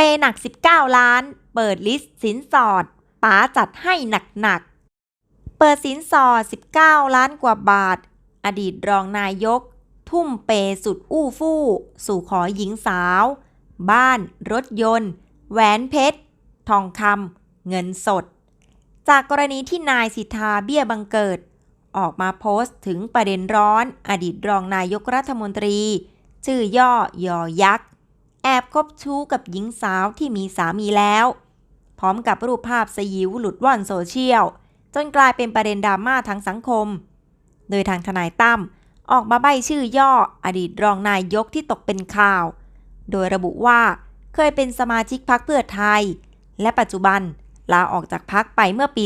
เปหนัก 19 ล้าน เปิดลิสต์สินสอดป๋าจัดให้หนักๆ เปิดสินสอด 19 ล้านกว่าบาท อดีตรองนายก ทุ่มเปสุดอู้ฟู่ สู่ขอหญิงสาว บ้าน รถยนต์ แหวนเพชร ทองคำเงินสด จากกรณีที่นายสิทธาเบี้ยบังเกิด ออกมาโพสต์ถึงประเด็นร้อน อดีตรองนายกรัฐมนตรี ชื่อย่อยอยักษ์ อบคบชู้กับหญิงสาวที่มีสามีแล้ว พร้อมกับรูปภาพสยิวหลุดว่อนโซเชียล จนกลายเป็นประเด็นดราม่าทางสังคม โดยทางทนายตั้มออกมาใบชื่อย่ออดีตรองนายกที่ตกเป็นข่าว โดยระบุว่าเคยเป็นสมาชิกพรรคเพื่อไทย และปัจจุบันลาออกจากพรรคไปเมื่อปี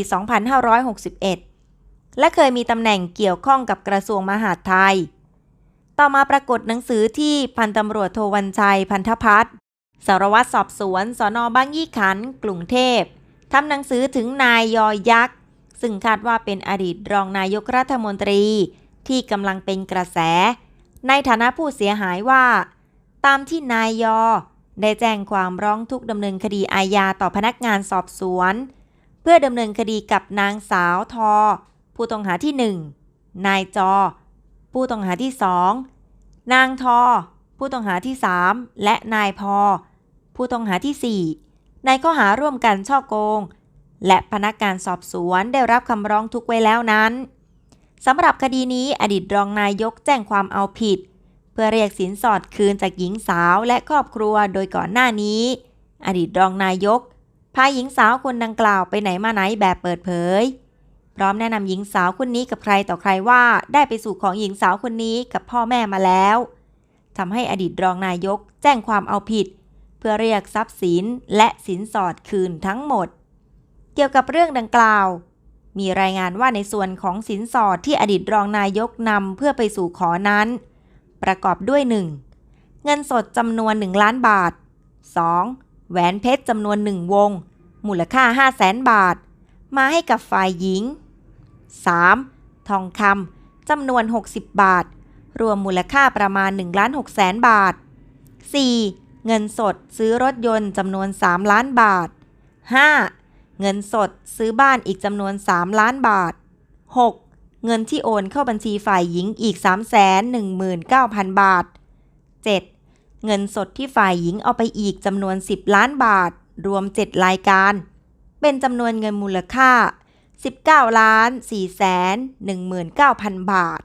2561 และเคยมีตำแหน่งเกี่ยวข้องกับกระทรวงมหาดไทย ต่อมาปรากฏหนังสือที่พันตำรวจโทวันชัยพันธพัฒน์สารวัตรสอบสวนสอนอบางยี่ขัน กรุงเทพทำหนังสือถึงนายยอยักษ์ ซึ่งคาดว่าเป็นอดีตรองนายกรัฐมนตรีที่กำลังเป็นกระแส ในฐานะผู้เสียหายว่า ตามที่นายยอ ได้แจ้งความร้องทุกข์ดำเนินคดีอาญาต่อพนักงานสอบสวน เพื่อดำเนินคดีกับนางสาวทอ ผู้ต้องหาที่ 1 นายจอ ผู้ต้องหาที่ 2 นางทอ ผู้ต้องหาที่ 3 และนายพอ ผู้ต้องหาที่ 4 ในข้อหาร่วมกันช่อโกง และพนักงานสอบสวนได้รับคำร้องทุกไว้แล้วนั้นสำหรับคดีนี้อดีตรองนายกแจ้งความเอาผิด เพื่อเรียกสินสอดคืนจากหญิงสาวและครอบครัวโดยก่อนหน้านี้ อดีตรองนายกพาหญิงสาวคนดังกล่าวไปไหนมาไหนแบบเปิดเผย พร้อมแนะนำหญิงสาวคนนี้กับใครต่อใครว่าได้ไปสู่ของหญิงสาวคนนี้กับพ่อแม่มาแล้วทำให้อดีตรองนายกแจ้งความเอาผิด เพื่อเรียกทรัพย์สินและสินสอดคืนทั้งหมด เกี่ยวกับเรื่องดังกล่าว มีรายงานว่าในส่วนของสินสอดที่อดีตรองนายกนำเพื่อไปสู่ขอนั้น ประกอบด้วย 1. เงินสดจำนวน 1 ล้านบาท 2. แหวนเพชรจำนวน 1 วง มูลค่า 5 0 0แสนบาท มาให้กับฝ่ายหญิง 3. ทองคำจำนวน 60 บาท รวมมูลค่าประมาณ1ล้าน6แสนบาท 4. เงินสดซื้อรถยนต์จำนวน 3 ล้านบาท 5. เงินสดซื้อบ้านอีกจำนวน 3 ล้านบาท 6. เงินที่โอนเข้าบัญชีฝ่ายหญิงอีก 319,000 บาท 7. เงินสดที่ฝ่ายหญิงเอาไปอีกจำนวน 10 ล้านบาท รวม 7 รายการ เป็นจำนวนเงินมูลค่า 19ล้าน4 1 9 0 0 0 บาท